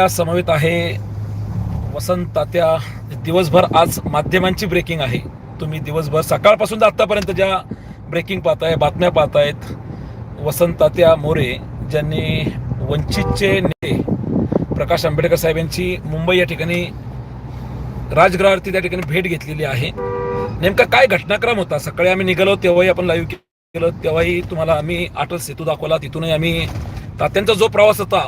या समवेत आहे. वसंत तात्या दिवसभर आज माध्यमांची ब्रेकिंग आहे. तुम्ही दिवसभर सकाळपासून तर आत्तापर्यंत ज्या ब्रेकिंग पाहताय बातम्या पाहतायत वसंत तात्या मोरे ज्यांनी वंचितचे नेते प्रकाश आंबेडकर साहेब यांची मुंबई या ठिकाणी राजगृहावरती त्या ठिकाणी भेट घेतलेली आहे. नेमका काय घटनाक्रम होता? सकाळी आम्ही निघालो तेव्हाही आपण लाईव्ह केलं तेव्हाही तुम्हाला आम्ही अटल सेतू दाखवला तिथूनही आम्ही तात्यांचा जो प्रवास होता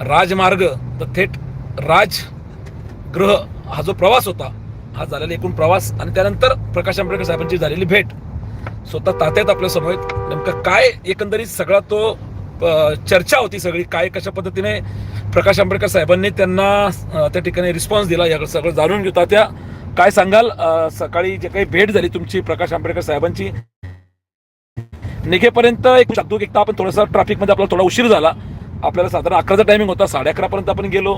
राजमार्ग तर थेट राजगृह हा जो प्रवास होता हा झालेला एकूण प्रवास आणि त्यानंतर प्रकाश आंबेडकर साहेबांची झालेली भेट. स्वतः तात्यात आपल्यासमोर नेमकं काय एकंदरीत सगळा तो चर्चा होती सगळी काय कशा पद्धतीने प्रकाश आंबेडकर साहेबांनी त्यांना त्या ठिकाणी रिस्पॉन्स दिला या सगळं जाणून घेऊ. तात्या काय सांगाल? सकाळी जे काही भेट झाली तुमची प्रकाश आंबेडकर साहेबांची निघेपर्यंत एक शकतो एकदा आपण थोडासा ट्रॅफिकमध्ये आपला थोडा उशीर झाला. आपल्याला साधारण अकराचा टायमिंग होता. साडे अकरापर्यंत आपण गेलो.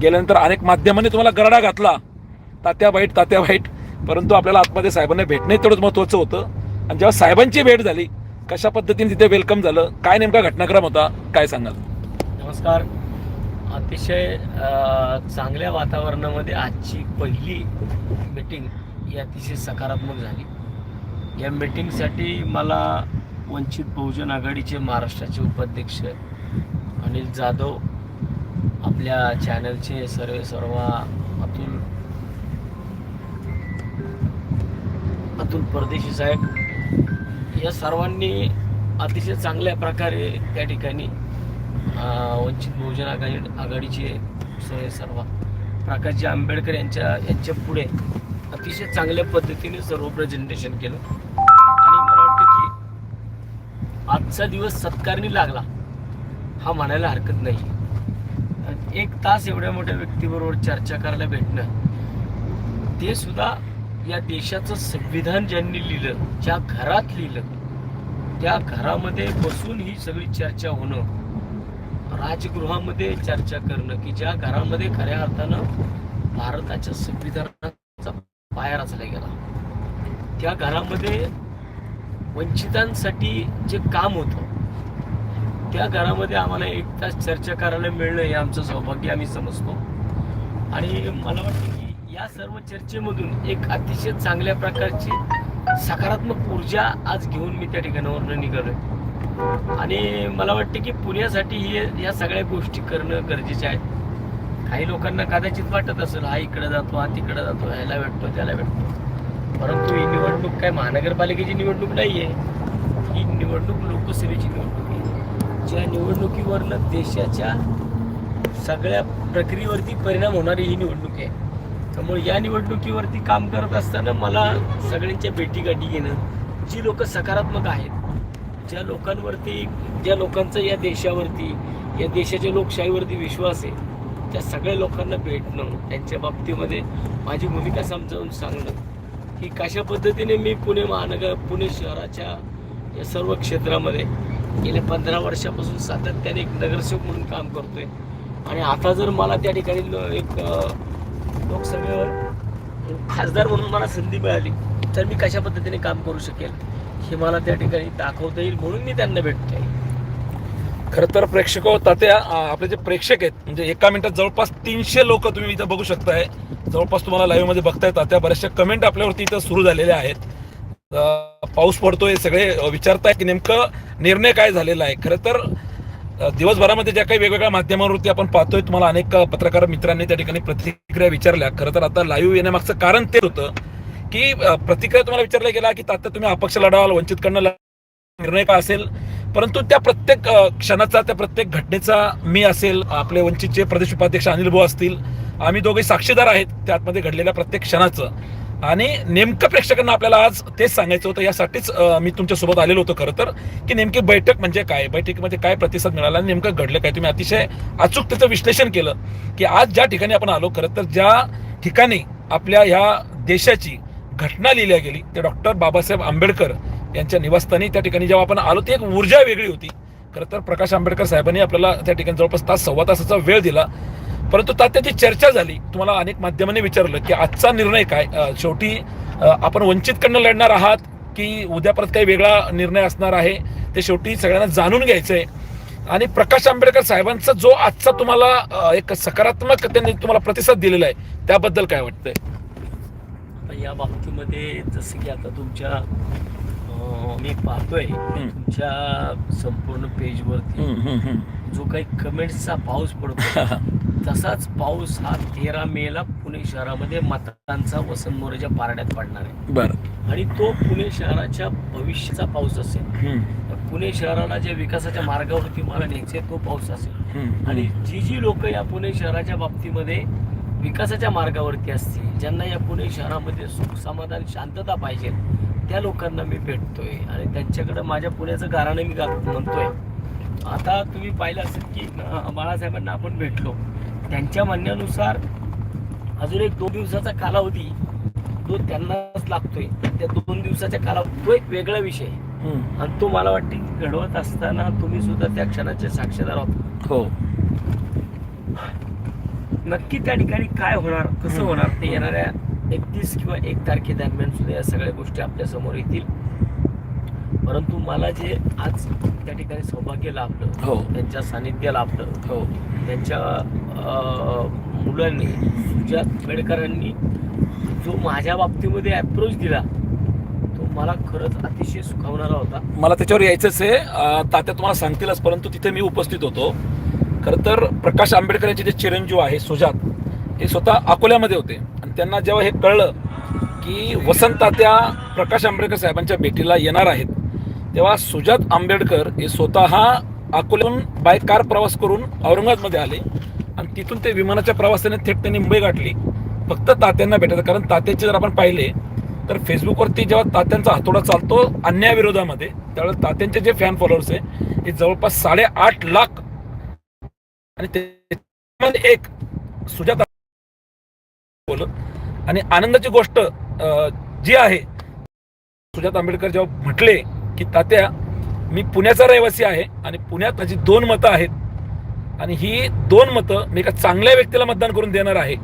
गेल्यानंतर अनेक माध्यमांनी तुम्हाला गराडा घातला. तात्या वाईट तात्या वाईट. परंतु आपल्याला आतमध्ये साहेबांना भेटणे तेवढंच महत्त्वाचं होतं. आणि जेव्हा साहेबांची भेट झाली कशा पद्धतीने तिथे वेलकम झालं काय नेमका घटनाक्रम होता काय सांगाल? नमस्कार. अतिशय चांगल्या वातावरणामध्ये आजची पहिली मीटिंग ही अतिशय सकारात्मक झाली. या मीटिंगसाठी मला वंचित बहुजन आघाडीचे महाराष्ट्राचे उपाध्यक्ष अनिल जाधव आपल्या चॅनलचे सर्व सर्व अतुल अतुल परदेशी साहेब या सर्वांनी अतिशय चांगल्या प्रकारे त्या ठिकाणी वंचित बहुजन आघाडी आघाडीचे सर्व सर्व प्रकाशजी आंबेडकर यांच्या यांच्या पुढे अतिशय चांगल्या पद्धतीने सर्व प्रेझेंटेशन केलं. आणि मला वाटतं की आजचा दिवस सत्कारणी लागला. हा म्हणायला हरकत नाही. एक तास एवढ्या मोठ्या व्यक्तीबरोबर चर्चा करायला भेटणं ते सुद्धा या देशाचं संविधान ज्यांनी लिहिलं ज्या घरात लिहिलं त्या घरामध्ये बसून ही सगळी चर्चा होणं राजगृहामध्ये चर्चा करणं की ज्या घरामध्ये खऱ्या अर्थानं भारताच्या संविधानाचा पाया रचला गेला. त्या घरामध्ये वंचितांसाठी जे काम होतं त्या घरामध्ये आम्हाला एक तास चर्चा करायला मिळणं हे आमचं सौभाग्य आम्ही समजतो. आणि मला वाटतं की या सर्व चर्चेमधून एक अतिशय चांगल्या प्रकारची सकारात्मक ऊर्जा आज घेऊन मी त्या ठिकाणावरनं निघालोय. आणि मला वाटतं की पुण्यासाठी हे या सगळ्या गोष्टी करणं गरजेचे आहेत काही लोकांना कदाचित वाटत असेल हा इकडे जातो हा तिकडे जातो ह्याला भेटतो त्याला भेटतो. परंतु ही निवडणूक काय महानगरपालिकेची निवडणूक नाही आहे ही निवडणूक लोकसेवेची निवडणूक. ज्या निवडणुकीवरनं देशाच्या सगळ्या प्रक्रियेवरती परिणाम होणारी ही निवडणूक आहे. त्यामुळे या निवडणुकीवरती काम करत असताना मला सगळ्यांच्या भेटीगाठी घेणं जी लोक सकारात्मक आहेत ज्या लोकांवरती ज्या लोकांचा या देशावरती या देशाच्या लोकशाहीवरती विश्वास आहे त्या सगळ्या लोकांना भेटणं त्यांच्या बाबतीमध्ये माझी भूमिका समजावून सांगणं की कशा पद्धतीने मी पुणे महानगर पुणे शहराच्या या सर्व क्षेत्रामध्ये गेल्या पंधरा वर्षापासून सातत्याने एक नगरसेवक म्हणून काम करतोय. आणि आता जर मला त्या ठिकाणी एक लोकसभेवर खासदार म्हणून मला संधी मिळाली तर मी कशा पद्धतीने काम करू शकेल हे मला त्या ठिकाणी दाखवता येईल म्हणून मी त्यांना भेटतोय खरं तर प्रेक्षक तात्या आपले जे प्रेक्षक आहेत म्हणजे एका मिनिटात जवळपास तीनशे लोक तुम्ही इथं बघू शकताय. जवळपास तुम्हाला लाईव्हमध्ये बघताय तात्या. बऱ्याचशा कमेंट आपल्यावरती इथं सुरू झालेल्या आहेत. पाऊस पडतोय सगळे विचारताय की नेमकं निर्णय काय झालेला आहे. खरं तर दिवसभरामध्ये ज्या काही वेगवेगळ्या माध्यमांवरती आपण पाहतोय तुम्हाला अनेक पत्रकार मित्रांनी त्या ठिकाणी प्रतिक्रिया विचारल्या. खरं तर आता लाईव्ह येण्यामागचं कारण तेच होतं की प्रतिक्रिया तुम्हाला विचारल्या गेला की तात्या तुम्ही अपक्ष लढाल वंचितकडनं करणं निर्णय काय असेल? परंतु त्या प्रत्येक क्षणाचा त्या प्रत्येक घटनेचा मी असेल आपले वंचितचे प्रदेश उपाध्यक्ष अनिल भाऊ असतील आम्ही दोघे साक्षीदार आहेत त्यातमध्ये घडलेल्या प्रत्येक क्षणाचं. आणि नेमकं प्रेक्षकांना आपल्याला आज तेच सांगायचं होतं यासाठीच मी तुमच्यासोबत आलेलो होतो खरं तर. की नेमकी बैठक म्हणजे काय? बैठकीमध्ये काय प्रतिसाद मिळाला आणि नेमकं घडलं काय? तुम्ही अतिशय अचूक त्याचं विश्लेषण केलं की आज ज्या ठिकाणी आपण आलो खरं तर ज्या ठिकाणी आपल्या ह्या देशाची घटना लिहिल्या गेली ते डॉक्टर बाबासाहेब आंबेडकर यांच्या निवासस्थानी त्या ठिकाणी जेव्हा आपण आलो ती एक ऊर्जा वेगळी होती. खरं तर प्रकाश आंबेडकर साहेबांनी आपल्याला त्या ठिकाणी जवळपास तास सव्वा तासाचा वेळ दिला. परंतु तात्याची चर्चा झाली. तुम्हाला अनेक माध्यमांनी विचारलं की आजचा निर्णय काय? शेवटी आपण वंचितकडनं लढणार आहात की उद्या परत काही वेगळा निर्णय असणार आहे? ते शेवटी सगळ्यांना जाणून घ्यायचं आहे आणि प्रकाश आंबेडकर साहेबांचा जो आजचा तुम्हाला एक सकारात्मक त्यांनी तुम्हाला प्रतिसाद दिलेला आहे त्याबद्दल काय वाटतंय? आता या बाबतीमध्ये जसं की आता तुमच्या मी पाहतोय तुमच्या संपूर्ण पेजवरती जो काही कमेंट्सचा पाऊस पडतो तसाच पाऊस हा तेरा मेला पुणे शहरामध्ये मतांचा वसंत मोरेच्या पारड्यात पडणार आहे. बर. आणि तो पुणे शहराच्या भविष्याचा पाऊस असेल. पुणे शहराला ज्या विकासाच्या मार्गावरती मला न्यायचे तो पाऊस असेल. आणि जी जी लोक या पुणे शहराच्या बाबतीमध्ये विकासाच्या मार्गावरती असतील ज्यांना या पुणे शहरामध्ये सुख समाधान शांतता पाहिजे त्या लोकांना मी भेटतोय. आणि त्यांच्याकडे माझ्या पुण्याचं गाराणं मी म्हणतोय. आता तुम्ही पाहिलं असेल की बाळासाहेबांना आपण भेटलो. त्यांच्या म्हणण्यानुसार अजून एक दोन दिवसाचा कालावधी तो त्यांनाच लागतोय त्या दोन दिवसाच्या कालावधी तो एक वेगळा विषय आहे. आणि तो मला वाटते की घडवत असताना तुम्ही सुद्धा त्या क्षणाचे साक्षीदार आहोत. हो. नक्की त्या ठिकाणी काय होणार कसं होणार ते येणाऱ्या एकतीस किंवा एक तारखेदरम्यान सुद्धा या सगळ्या गोष्टी आपल्यासमोर येतील. परंतु मला जे आज त्या ठिकाणी सौभाग्य लाभलं हो. त्यांच्या सानिध्य लाभलं हो. त्यांच्या मुलांनी सुजात आंबेडकरांनी जो माझ्या बाबतीमध्ये अप्रोच दिला तो मला खरंच अतिशय सुखावणारा होता. मला त्याच्यावर यायचंच आहे. तात्या तुम्हाला सांगतीलच परंतु तिथे मी उपस्थित होतो. खरं तर प्रकाश आंबेडकर यांचे जे चिरंजीव आहे सुजात हे स्वतः अकोल्यामध्ये होते. आणि त्यांना जेव्हा हे कळलं की वसंत तात्या प्रकाश आंबेडकर साहेबांच्या भेटीला येणार आहेत तेव्हा सुजात आंबेडकर हे स्वतः अकोल्याहून बाय कार प्रवास करून औरंगाबादमध्ये आले. तिथून ते विमानाच्या प्रवासाने थेट त्यांनी मुंबई गाठली. फक्त तात्यांना भेटायचं कारण तात्याचे जर आपण पाहिले तर फेसबुकवरती जेव्हा तात्यांचा हातोडा चालतो अन्यायाविरोधामध्ये त्यावेळेस तात्यांचे जे फॅन फॉलोअर्स आहे हे जवळपास साडेआठ लाख आणि त्यामध्ये एक सुजाता बोलत. आणि आनंदाची गोष्ट जी आहे सुजात आंबेडकर जेव्हा म्हटले की तात्या मी पुण्याचा रहिवासी आहे आणि पुण्यात माझी दोन मतं आहेत. आणि ही दोन मतं मी एका चांगल्या व्यक्तीला मतदान करून देणार आहे.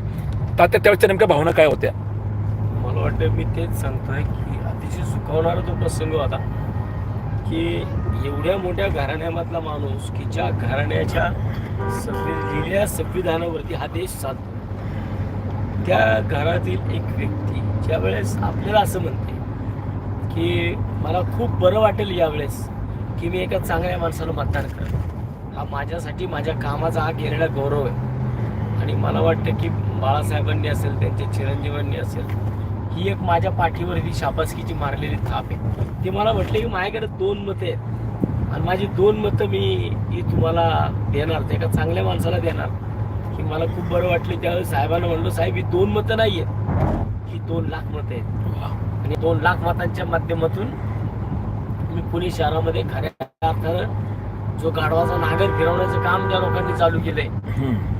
तात्या त्यावेळेच्या नेमक्या भावना काय होत्या? मला वाटतं मी तेच सांगतोय की अतिशय सुखावणारा तो प्रसंग होता की एवढ्या मोठ्या घराण्यामधला माणूस की ज्या घराण्याच्या लिहिल्या संविधानावरती हा देश साधतो त्या घरातील एक व्यक्ती ज्या वेळेस आपल्याला असं म्हणते की मला खूप बरं वाटेल यावेळेस की मी एका चांगल्या माणसाला मतदान करेन हा माझ्यासाठी माझ्या कामाचा हा गेलेला गौरव आहे. आणि मला वाटतं की बाळासाहेबांनी असेल त्यांच्या चिरंजीवांनी असेल ही एक माझ्या पाठीवरती शाबासकीची मारलेली थाप आहे. ते मला म्हटले की माझ्याकडे दोन मतं आहेत. आणि माझी दोन मतं मी ही तुम्हाला देणार ते एका चांगल्या माणसाला देणार. की मला खूप बरं वाटलं त्यावेळेस साहेबांना म्हणलो साहेब ही दोन मतं नाही आहेत. ही दोन लाख मतं आहेत. आणि दोन लाख मतांच्या माध्यमातून मी पुणे शहरामध्ये खऱ्या अर्थानं जो गाढवाचा नागर फिरवण्याचं काम ज्या लोकांनी चालू केलंय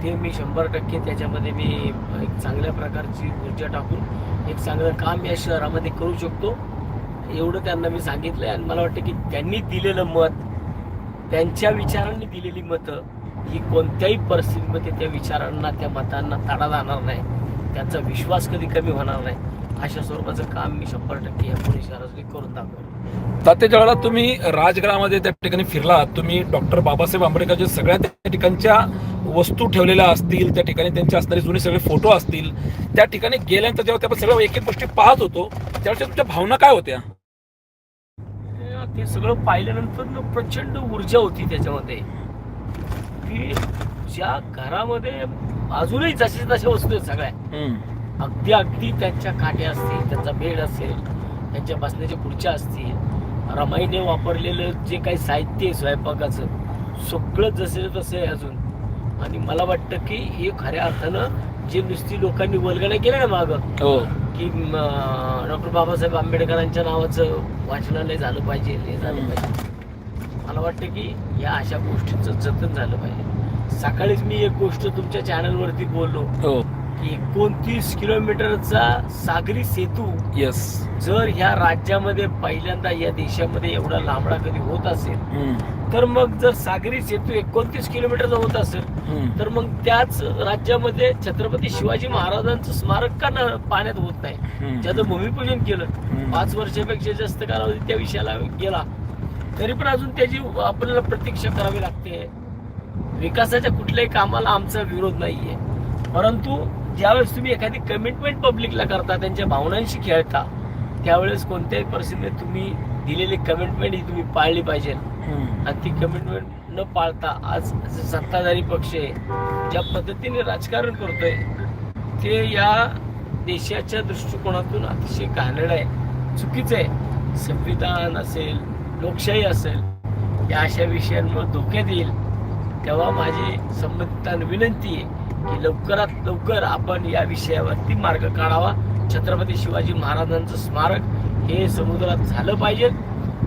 ते मी शंभर टक्के त्याच्यामध्ये मी एक चांगल्या प्रकारची ऊर्जा टाकून एक चांगलं काम या शहरामध्ये करू शकतो. एवढं त्यांना मी सांगितलंय आणि मला वाटतं की त्यांनी दिलेलं मत त्यांच्या विचारांनी दिलेली मतं ही कोणत्याही परिस्थितीमध्ये त्या विचारांना त्या मतांना तडा जाणार नाही. त्यांचा विश्वास कधी कमी होणार नाही. अशा स्वरूपाचं काम मी शंभर टक्के या पुणे शहरासाठी करून दाखवलं तात्या ज्यावेळेला तुम्ही राजगडामध्ये त्या ठिकाणी फिरलात तुम्ही डॉक्टर बाबासाहेब आंबेडकरच्या सगळ्या त्या ठिकाणच्या वस्तू ठेवलेल्या असतील त्या ठिकाणी त्यांचे असणारे जुने सगळे फोटो असतील त्या ठिकाणी गेल्यानंतर जेव्हा त्या सगळ्या एक एक गोष्टी पाहत होतो त्यावेळेस तुमच्या भावना काय होत्या? ते सगळं पाहिल्यानंतर प्रचंड ऊर्जा होती त्याच्यामध्ये. की ज्या घरामध्ये अजूनही जसे तशा वस्तू आहेत सगळ्या. अगदी अगदी त्यांच्या काट्या असतील त्यांचा बेड असेल त्यांच्या बसण्याच्या खुर्च्या असतील. रमाईने वापरलेलं जे काही साहित्य आहे स्वयंपाकाचं सगळं जसे तसे आहे अजून. आणि मला वाटतं की हे खऱ्या अर्थानं जे नुसती लोकांनी वल्गना केलं ना मागं हो. की डॉक्टर बाबासाहेब आंबेडकरांच्या नावाचं वाचनालय झालं पाहिजे हे झालं पाहिजे. मला वाटतं की या अशा गोष्टींचं जतन झालं पाहिजे. सकाळीच मी एक गोष्ट तुमच्या चॅनलवरती बोललो. हो. की एकोणतीस किलोमीटरचा सागरी सेतू येस जर ह्या राज्यामध्ये पहिल्यांदा या देशामध्ये एवढा लांबडा कधी होत असेल तर मग जर सागरी सेतू एकोणतीस किलोमीटरचा होत असेल तर मग त्याच राज्यामध्ये छत्रपती शिवाजी महाराजांचं स्मारक का न पाण्यात होत नाही? ज्याचं भूमिपूजन केलं पाच वर्षापेक्षा जास्त कालावधी त्या विषयाला गेला. तरी पण अजून त्याची आपल्याला प्रतीक्षा करावी लागते. विकासाच्या कुठल्याही कामाला आमचा विरोध नाहीये. परंतु ज्यावेळेस तुम्ही एखादी कमिटमेंट पब्लिकला करता त्यांच्या भावनांशी खेळता त्यावेळेस कोणत्याही परिस्थितीत तुम्ही दिलेली कमिटमेंट ही तुम्ही पाळली पाहिजे. आणि ती कमिटमेंट न पाळता आज सत्ताधारी पक्ष आहे ज्या पद्धतीने राजकारण करतोय ते या देशाच्या दृष्टिकोनातून अतिशय घाणेरडं आहे चुकीचं आहे. संविधान असेल लोकशाही असेल या अशा विषयांवर धोक्यात येईल तेव्हा माझी संबंधितांना विनंती आहे. की लवकरात लवकर आपण या विषयावरती मार्ग काढावा. छत्रपती शिवाजी महाराजांचं स्मारक हे समुद्रात झालं पाहिजे.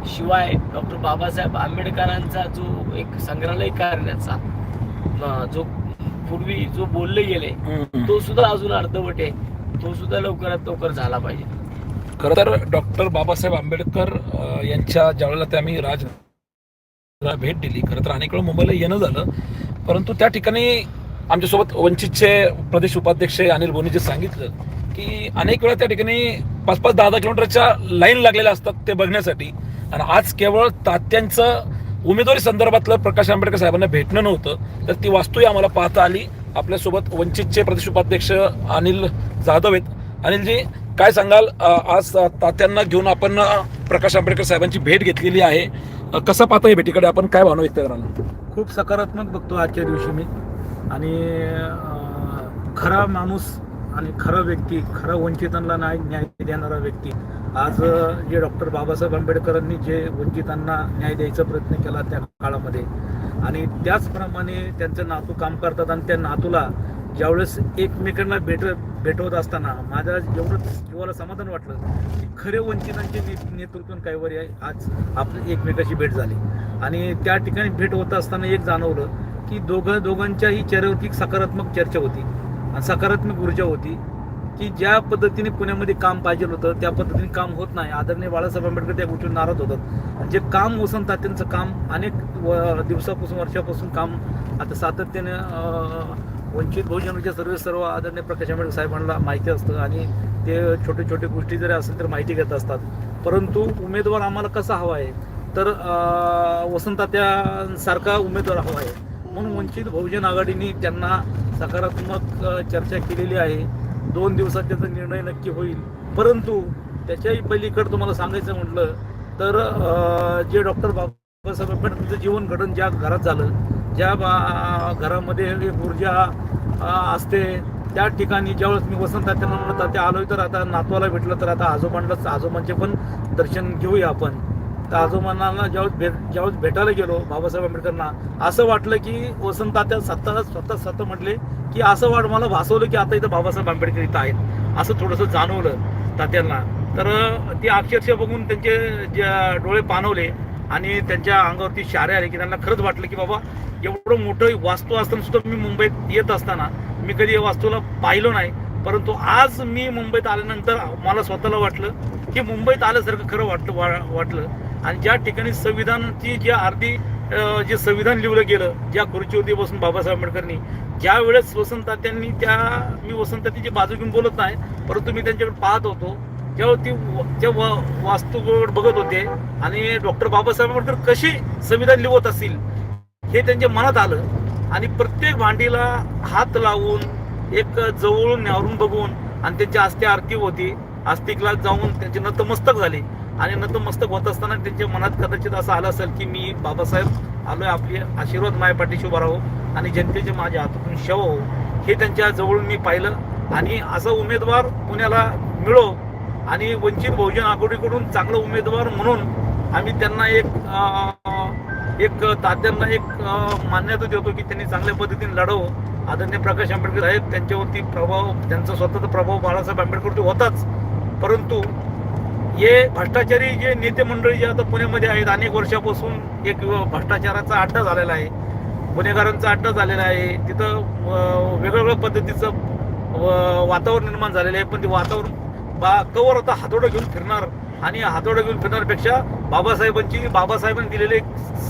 शिवाय डॉक्टर बाबासाहेब आंबेडकरांचा जो एक संग्रहालय करण्याचा जो पूर्वी जो बोलले गेले तो सुद्धा अजून अर्धवट आहे. तो सुद्धा लवकरात लवकर झाला पाहिजे. खरं तर डॉक्टर बाबासाहेब आंबेडकर यांच्या ज्यावेळेला ते आम्ही राज भेट दिली. खरं तर अनेक वेळा मुंबईला येणं झालं. परंतु त्या ठिकाणी आमच्यासोबत वंचितचे प्रदेश उपाध्यक्ष अनिल बोनीजी सांगितलं की अनेक वेळा त्या ठिकाणी पाच पाच दहा दहा किलोमीटरच्या लाईन लागलेल्या असतात ते बघण्यासाठी. आणि आज केवळ तात्यांचं उमेदवारी संदर्भातलं प्रकाश आंबेडकर साहेबांना भेटणं नव्हतं तर ती वास्तूही आम्हाला पाहता आली. आपल्यासोबत वंचितचे प्रदेश उपाध्यक्ष अनिल जाधव आहेत. अनिलजी काय सांगाल? आज तात्यांना घेऊन आपण प्रकाश आंबेडकर साहेबांची भेट घेतलेली आहे. कसं पाहता या भेटीकडे? आपण काय भावना व्यक्त कराल? खूप सकारात्मक बघतो आजच्या दिवशी मी. आणि खरा माणूस आणि खरा व्यक्ती खरा वंचितांना न्याय न्याय देणारा व्यक्ती. आज जे डॉक्टर बाबासाहेब आंबेडकरांनी जे वंचितांना न्याय द्यायचा प्रयत्न केला त्या काळामध्ये. आणि त्याचप्रमाणे त्यांचे नातू काम करतात आणि त्या नातूला ज्यावेळेस एकमेकांना भेट भेटवत असताना माझ्या एवढंच जीवाला समाधान वाटलं की खरे वंचितांचे ने- नेतृत्व कैवारी आहे. आज आपली एकमेकाशी भेट झाली. आणि त्या ठिकाणी भेट होत असताना एक जाणवलं की दोघं दोघांच्याही चेहऱ्यावरती एक सकारात्मक चर्चा होती. आणि सकारात्मक ऊर्जा होती की ज्या पद्धतीने पुण्यामध्ये काम पाहिजे होतं त्या पद्धतीने काम होत नाही. आदरणीय बाळासाहेब आंबेडकर त्या गोष्टीवर नाराज होतात. आणि जे काम वसंत तात्यांचं काम अनेक व- दिवसापासून वर्षापासून काम आता सातत्याने वंचित बहुजनाच्या सर्व सर्व आदरणीय प्रकाश आंबेडकर साहेबांना माहिती असतं आणि ते छोटे छोटे गोष्टी जरी असेल तर माहिती घेत असतात. परंतु उमेदवार आम्हाला कसा हवा आहे? तर वसंतात्यासारखा उमेदवार हवा आहे. म्हणून वंचित बहुजन आघाडीने त्यांना सकारात्मक चर्चा केलेली आहे. दोन दिवसात त्याचा निर्णय नक्की होईल. परंतु त्याच्याही पलीकडे तुम्हाला सांगायचं म्हटलं तर जे डॉक्टर बाबासाहेब आंबेडकरचं जीवन घडण ज्या घरात झालं ज्या बा- घरामध्ये एक ऊर्जा असते. त्या ठिकाणी ज्यावेळेस मी वसंत तात्यांना म्हणत तात्या आलोय तर आता नातवाला भेटलं तर आता आजोबांनाच आजोबांचे पण दर्शन घेऊया आपण. तर आजोबांना ज्यावेळेस भेट ज्यावेळेस भेटायला गेलो बाबासाहेब आंबेडकरांना असं वाटलं की वसंत तात्या स्वतः स्वतः स्वतः म्हटले की असं वाट मला भासवलं की आता इथं बाबासाहेब आंबेडकर इथं आहेत. असं थोडंसं जाणवलं तात्यांना. तर ती अक्षरशः बघून त्यांचे जे डोळे पाणवले आणि त्यांच्या अंगावरती शारे आले की त्यांना खरंच वाटलं की बाबा एवढं मोठं वास्तू असताना सुद्धा मी मुंबईत येत असताना मी कधी या वास्तूला पाहिलो नाही. परंतु आज मी मुंबईत आल्यानंतर मला स्वतःला वाटलं की मुंबईत आल्यासारखं खरं वाटलं वा- वाटलं. आणि ज्या ठिकाणी संविधानाची जी अर्धी जे संविधान लिहिलं गेलं ज्या खुर्चीवरती बसून बाबासाहेब आंबेडकरांनी ज्या वेळेस त्या मी वसंत बाजू घेऊन बोलत नाही परंतु मी त्यांच्याकडे पाहत होतो तेव्हा ती व- त्या वास्तूकडे बघत होते आणि डॉक्टर बाबासाहेब आंबेडकर कशी संविधान लिहत असतील हे त्यांच्या मनात आलं. आणि प्रत्येक भांडीला हात लावून एक जवळून न्यावरून बघून आणि त्यांची आस्ती आरती होती. आस्तिकला जाऊन त्यांचे नतमस्तक झाले. आणि नतमस्तक होत असताना त्यांच्या मनात कदाचित असं आलं असेल की मी बाबासाहेब आलोय आपले आशीर्वाद माझ्या पाठीशी उभा राहो आणि जनतेचे माझ्या हातातून शव हो. हे त्यांच्या जवळून मी पाहिलं. आणि असा उमेदवार पुण्याला मिळो आणि वंचित बहुजन आघाडीकडून चांगला उमेदवार म्हणून आम्ही त्यांना एक एक तात्यांना एक मान्यता देतो की त्यांनी चांगल्या पद्धतीने लढवं. आदरणीय प्रकाश आंबेडकर आहेत त्यांच्यावरती प्रभाव त्यांचा स्वतःचा प्रभाव बाळासाहेब आंबेडकरवरती होताच. परंतु हे भ्रष्टाचारी जे नेते मंडळी जे आता पुण्यामध्ये आहेत अनेक वर्षापासून एक भ्रष्टाचाराचा अड्डा झालेला आहे. गुन्हेगारांचा अड्डा झालेला आहे. तिथं वेगवेगळ्या पद्धतीचं वातावरण निर्माण झालेलं आहे. पण ते वातावरण बा कवर आता हातोडं घेऊन फिरणार. आणि हातोडं घेऊन फिरणारपेक्षा बाबासाहेबांची बाबासाहेबांनी दिलेले एक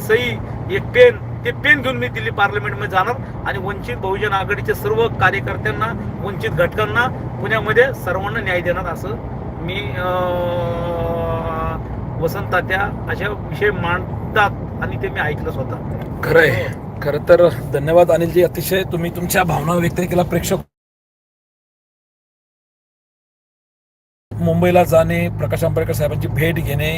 सही एक पेन ते पेन घेऊन मी दिल्ली पार्लमेंटमध्ये जाणार. आणि वंचित बहुजन आघाडीच्या सर्व कार्यकर्त्यांना वंचित घटकांना पुण्यामध्ये सर्वांना न्याय देणार असं मी वसंतात्या अशा विषय मांडतात आणि ते मी ऐकलं स्वतः. खरं आहे. खरं तर धन्यवाद अनिलजी. अतिशय तुम्ही तुमच्या भावना व्यक्त केला प्रेक्षक मुंबईला जाणे प्रकाश आंबेडकर साहेबांची भेट घेणे.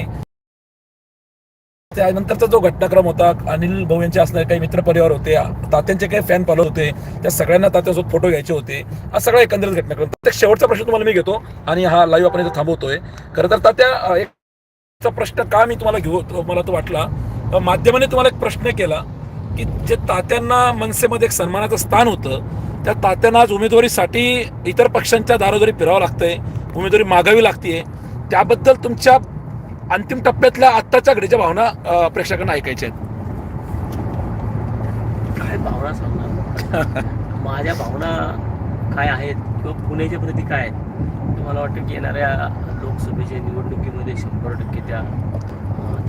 त्यानंतरचा जो घटनाक्रम होता अनिल भाऊ यांचे असणारे काही मित्रपरिवार होते तात्यांचे काही फॅन फॉलो होते त्या सगळ्यांना तात्यासोबत फोटो घ्यायचे होते. हा सगळा एकंदरीत घटनाक्रम. शेवटचा प्रश्न तुम्हाला मी घेतो आणि हा लाईव्ह आपण इथे थांबवतोय. खरं तर तात्या एक प्रश्न का मी तुम्हाला घेऊ मला तो वाटला. माध्यमाने तुम्हाला एक प्रश्न केला की जे तात्यांना मनसेमध्ये एक सन्मानाचं स्थान होतं त्या तात्यांना आज उमेदवारीसाठी इतर पक्षांच्या दारोदारी फिरावं लागतंय. उमेदवारी मागावी लागते त्याबद्दल तुमच्या अंतिम टप्प्यातल्या आत्ताच्या घडीच्या भावना प्रेक्षकांना ऐकायच्या आहेत. काय भावना सांगणार? माझ्या भावना काय आहेत किंवा पुण्याच्या प्रती काय आहेत? मला वाटतं की येणाऱ्या लोकसभेच्या निवडणुकीमध्ये शंभर टक्के त्या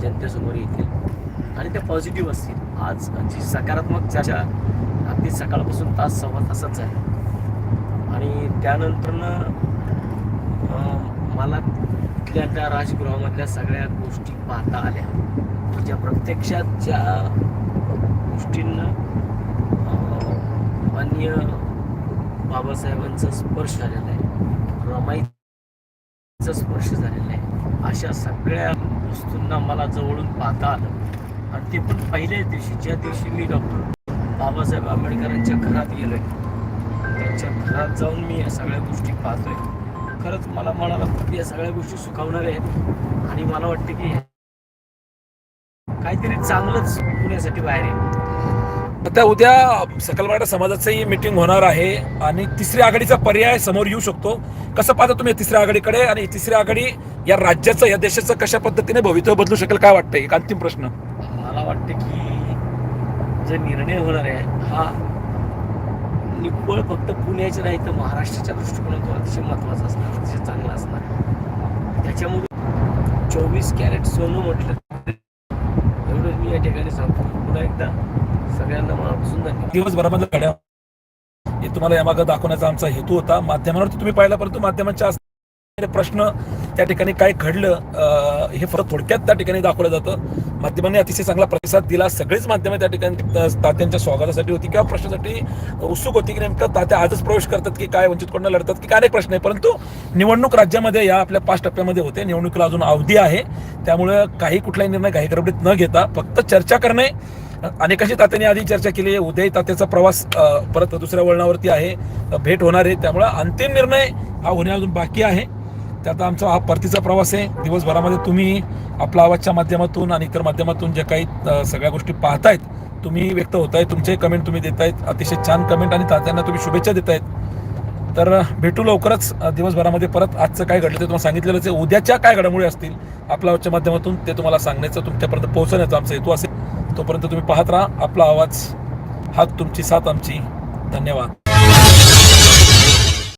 जनतेसमोर येतील आणि त्या पॉझिटिव्ह असतील. आज जी सकारात्मक चर्चा अगदी सकाळपासून तास सव्वा तासाच आहे आणि त्यानंतरनं मला तिथल्या त्या राजगृहामधल्या सगळ्या गोष्टी पाहता आल्या. ज्या प्रत्यक्षात ज्या गोष्टींना मान्य बाबासाहेबांचा स्पर्श झालेला आहे रमाईचा स्पर्श झालेला आहे अशा सगळ्या वस्तूंना मला जवळून पाहता आलं. आणि ते पण पहिल्याच दिवशी ज्या दिवशी मी डॉक्टर बाबासाहेब आंबेडकरांच्या घरात गेलोय त्यांच्या घरात जाऊन मी या सगळ्या गोष्टी पाहतोय. खरंच मला मनाला खूप या सगळ्या गोष्टी सुखावणाऱ्या आहेत. आणि मला वाटतं की काहीतरी चांगलंच पुण्यासाठी बाहेर आहे. आता उद्या सकल मराठा समाजाचंही मिटिंग होणार आहे. आणि तिसऱ्या आघाडीचा पर्याय समोर येऊ शकतो. कसं पाहता तुम्ही तिसऱ्या आघाडीकडे? आणि तिसरी आघाडी या राज्याचं या देशाचं कशा पद्धतीने भवितव्य बदलू शकेल काय वाटतंय? एक अंतिम प्रश्न. मला वाटतं की जो निर्णय होणार आहे हा निव्वळ फक्त पुण्याचे नाही तर महाराष्ट्राच्या दृष्टिकोनातून अतिशय महत्त्वाचा असणार अतिशय चांगला असणार. त्याच्यामुळे चोवीस कॅरेट सोनं म्हटलं एवढंच मी या ठिकाणी सांगतो. पुन्हा एकदा सगळ्यांना मनापासून धन्यवाद. दिवसभरामधल्या घड्या हे तुम्हाला यामागं दाखवण्याचा आमचा हेतू होता. माध्यमांवरती तुम्ही पाहिला परंतु माध्यमांच्या प्रश्न त्या ठिकाणी काय घडलं हे फक्त थोडक्यात त्या ठिकाणी दाखवलं जातं. माध्यमांनी अतिशय चांगला प्रतिसाद दिला. सगळीच माध्यमं त्या ठिकाणी तात्यांच्या स्वागतासाठी होती किंवा प्रश्नासाठी उत्सुक होती की नेमकं तात्या आजच प्रवेश करतात की काय वंचितकडनं लढतात की काय अनेक प्रश्न आहे परंतु निवडणूक राज्यामध्ये या आपल्या पाच टप्प्यामध्ये होते. निवडणुकीला अजून अवधी आहे. त्यामुळं काही कुठलाही निर्णय काही गडबडीत न घेता फक्त चर्चा करणे. अनेकाशी तात्यांनी आधी चर्चा केली. आहे उदय तात्याचा प्रवास परत दुसऱ्या वळणावरती आहे. भेट होणार आहे. त्यामुळं अंतिम निर्णय हा होणे अजून बाकी आहे. त्यात आमचा हा परतीचा प्रवास आहे. दिवसभरामध्ये तुम्ही आपल्या आवाजच्या माध्यमातून आणि इतर माध्यमातून जे काही सगळ्या गोष्टी पाहतायत तुम्ही व्यक्त होत आहे तुमचे कमेंट तुम्ही देतायत. अतिशय छान कमेंट आणि तात्यांना तुम्ही शुभेच्छा देतायत. तर भेटू लवकरच दिवसभरामध्ये परत. आजचं काय घडलं ते तुम्हाला सांगितलेलंच आहे. उद्याच्या काय घडामोडी असतील आपल्या आवाजच्या माध्यमातून ते तुम्हाला सांगण्याचं तुमच्यापर्यंत पोहोचण्याचा आमचा हेतू असेल. तोपर्यंत तुम्ही पाहत राहा. आपला आवाज हात तुमची साथ आमची. धन्यवाद.